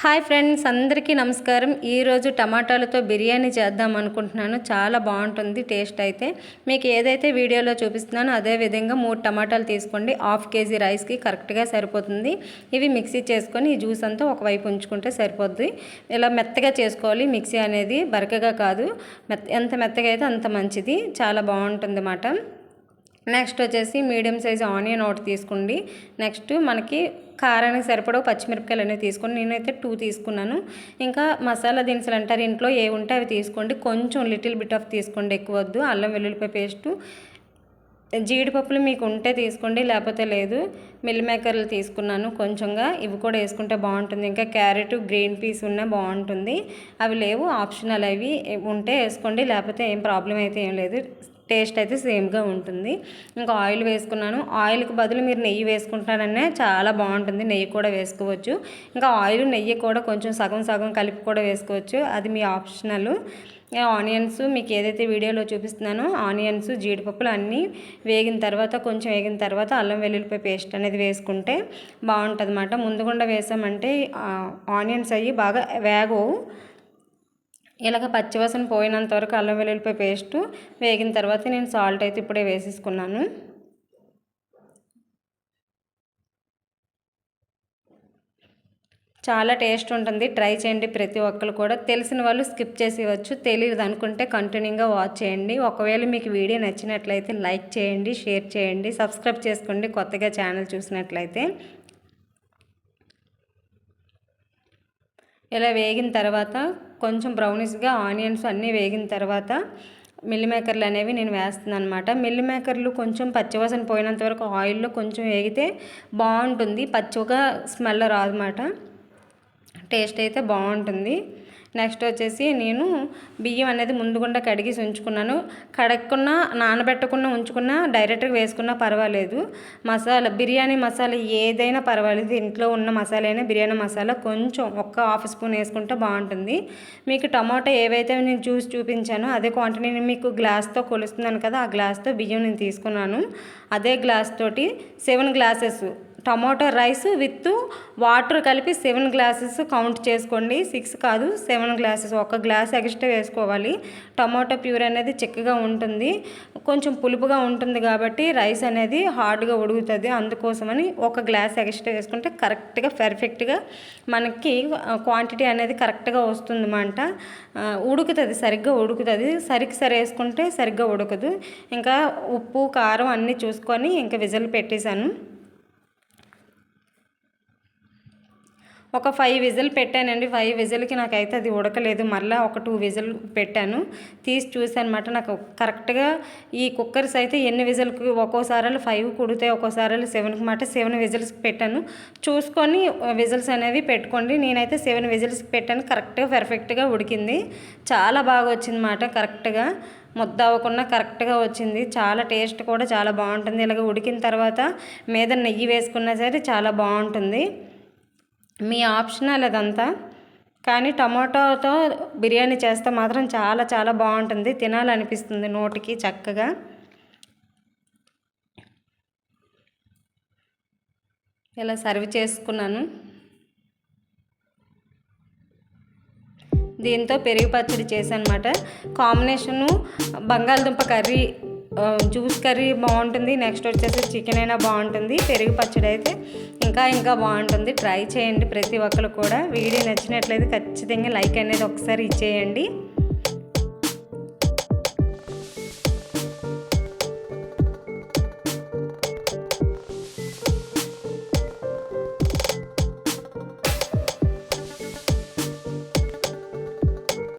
Hi friends అందరికీ నమస్కారం. ఈరోజు టమాటాలతో బిర్యానీ చేద్దాం అనుకుంటున్నాను. చాలా బాగుంటుంది టేస్ట్ అయితే. మీకు ఏదైతే వీడియోలో చూపిస్తున్నానో అదే విధంగా మూడు టమాటాలు తీసుకోండి. హాఫ్ కేజీ రైస్కి కరెక్ట్గా సరిపోతుంది. ఇవి మిక్సీ చేసుకొని ఈ జ్యూస్ అంతా ఒకవైపు ఉంచుకుంటే సరిపోద్ది. ఇలా మెత్తగా చేసుకోవాలి. మిక్సీ అనేది బరకగా కాదు. మెత్త ఎంత మెత్తగా అయితే అంత మంచిది. చాలా బాగుంటుంది అన్నమాట నెక్స్ట్ వచ్చేసి మీడియం సైజ్ ఆనియన్ ఒకటి తీసుకోండి. నెక్స్ట్ మనకి కారానికి సరిపడా పచ్చిమిరపకాయలు అనేవి తీసుకోండి. నేనైతే టూ తీసుకున్నాను. ఇంకా మసాలా దినుసులు అంటారు ఇంట్లో ఏ ఉంటే అవి తీసుకోండి. కొంచెం లిటిల్ బిట్ ఆఫ్ తీసుకోండి ఎక్కువ వద్దు. అల్లం వెల్లుల్లిపాయ పేస్టు జీడిపప్పులు మీకు ఉంటే తీసుకోండి లేకపోతే లేదు. మిల్ మేకర్లు తీసుకున్నాను కొంచెంగా. ఇవి కూడా వేసుకుంటే బాగుంటుంది. ఇంకా క్యారెట్ గ్రీన్ పీస్ ఉన్న బాగుంటుంది. అవి లేవు ఆప్షనల్ అవి. ఉంటే వేసుకోండి లేకపోతే ఏం ప్రాబ్లం అయితే ఏం లేదు. టేస్ట్ అయితే సేమ్గా ఉంటుంది. ఇంకా ఆయిల్ వేసుకున్నాను. ఆయిల్కి బదులు మీరు నెయ్యి వేసుకుంటాననే చాలా బాగుంటుంది. నెయ్యి కూడా వేసుకోవచ్చు. ఇంకా ఆయిల్ నెయ్యి కూడా కొంచెం సగం సగం కలిపి కూడా వేసుకోవచ్చు. అది మీ ఆప్షనల్. ఆనియన్స్ మీకు ఏదైతే వీడియోలో చూపిస్తున్నానో ఆనియన్స్ జీడిపప్పులు అన్నీ వేగిన తర్వాత కొంచెం వేగిన తర్వాత అల్లం వెల్లుల్లిపాయ పేస్ట్ అనేది వేసుకుంటే బాగుంటుంది అన్నమాట ముందుగుండా వేసామంటే ఆనియన్స్ అవి బాగా వేగవు. ఇలాగ పచ్చివాసన పోయినంత వరకు అల్లం వెల్లుల్లిపాయ పేస్ట్ వేగిన తర్వాత నేను సాల్ట్ అయితే ఇప్పుడే వేసేసుకున్నాను. చాలా టేస్ట్ ఉంటుంది. ట్రై చేయండి ప్రతి ఒక్కరు కూడా. తెలిసిన వాళ్ళు స్కిప్ చేసేవచ్చు తెలియదు అనుకుంటే కంటిన్యూగా వాచ్ చేయండి. ఒకవేళ మీకు వీడియో నచ్చినట్లయితే లైక్ చేయండి షేర్ చేయండి సబ్స్క్రైబ్ చేసుకోండి. కొత్తగా ఛానల్ చూసినట్లయితే. ఇలా వేగిన తర్వాత కొంచెం బ్రౌనిష్గా ఆనియన్స్ అన్నీ వేగిన తర్వాత మిల్లి మేకర్లు అనేవి నేను వేస్తున్నాను అనమాట మిల్లి మేకర్లు కొంచెం పచ్చివాసన పోయినంత వరకు ఆయిల్లో కొంచెం వేగితే బాగుంటుంది. పచ్చిగా స్మెల్ రాదన్నమాట. టేస్ట్ అయితే బాగుంటుంది. నెక్స్ట్ వచ్చేసి నేను బియ్యం అనేది ముందుగుండా కడిగి ఉంచుకున్నాను కడగకుండా నానబెట్టకుండా ఉంచుకున్నా డైరెక్ట్గా వేసుకున్నా పర్వాలేదు. మసాలా బిర్యానీ మసాలా ఏదైనా పర్వాలేదు. ఇంట్లో ఉన్న మసాలా అయినా బిర్యానీ మసాలా కొంచెం ఒక్క హాఫ్ స్పూన్ వేసుకుంటే బాగుంటుంది. మీకు టమాటో ఏవైతే నేను జ్యూస్ చూపించానో అదే క్వాంటిటీ నేను మీకు గ్లాస్తో కొలుస్తున్నాను కదా ఆ గ్లాస్తో బియ్యం నేను తీసుకున్నాను. అదే గ్లాస్ తోటి seven glasses tomato rice with water కలిపి సెవెన్ గ్లాసెస్ కౌంట్ చేసుకోండి. సిక్స్ కాదు సెవెన్ గ్లాసెస్. ఒక గ్లాస్ ఎక్స్ట్రా వేసుకోవాలి. టమాటో ప్యూర్ అనేది చిక్కగా ఉంటుంది. కొంచెం పులుపుగా ఉంటుంది కాబట్టి రైస్ అనేది హార్డ్గా ఉడుగుతుంది అందుకోసమని ఒక గ్లాస్ ఎక్స్ట్రా వేసుకుంటే కరెక్ట్గా పర్ఫెక్ట్గా మనకి క్వాంటిటీ అనేది కరెక్ట్గా వస్తుంది అన్నమాట. ఉడుకుతుంది సరిగ్గా ఉడుకుతుంది. సరికి సరి వేసుకుంటే సరిగ్గా ఉడకదు. ఇంకా ఉప్పు కారం అన్నీ చూసుకొని ఇంకా విజల్ పెట్టేశాను. ఒక ఫైవ్ విజిల్ పెట్టానండి. ఫైవ్ విజిల్కి నాకైతే అది ఉడకలేదు. మళ్ళీ ఒక టూ విజిల్ పెట్టాను. తీసి చూసానమాట నాకు కరెక్ట్గా ఈ కుక్కర్స్ అయితే ఎన్ని విజిల్కి ఒక్కోసారి ఫైవ్ కుడితే ఒక్కోసారి సెవెన్కి మాట సెవెన్ విజిల్స్ పెట్టాను. చూసుకొని విజిల్స్ అనేవి పెట్టుకోండి. నేనైతే సెవెన్ విజిల్స్ పెట్టాను. కరెక్ట్గా పర్ఫెక్ట్గా ఉడికింది. చాలా బాగా వచ్చింది మాట కరెక్ట్గా. ముద్ద అవ్వకుండా కరెక్ట్గా వచ్చింది. చాలా టేస్ట్ కూడా చాలా బాగుంటుంది. ఇలాగ ఉడికిన తర్వాత మీద నెయ్యి వేసుకున్నా సరే చాలా బాగుంటుంది. మీ ఆప్షనల్ అదంతా. కానీ టమాటోతో బిర్యానీ చేస్తే మాత్రం చాలా చాలా బాగుంటుంది. తినాలనిపిస్తుంది నోటికి చక్కగా. ఇలా సర్వ్ చేసుకున్నాను. దీంతో పెరుగు పచ్చడి చేశానమాట. కాంబినేషను బంగాళదుంప కర్రీ జ్యూస్ కర్రీ బాగుంటుంది. నెక్స్ట్ వచ్చేసి చికెన్ అయినా బాగుంటుంది. పెరుగు పచ్చడి అయితే ఇంకా ఇంకా బాగుంటుంది. ట్రై చేయండి ప్రతి ఒక్కరు కూడా. వీడియో నచ్చినట్లయితే ఖచ్చితంగా లైక్ అనేది ఒకసారి ఇచ్చేయండి.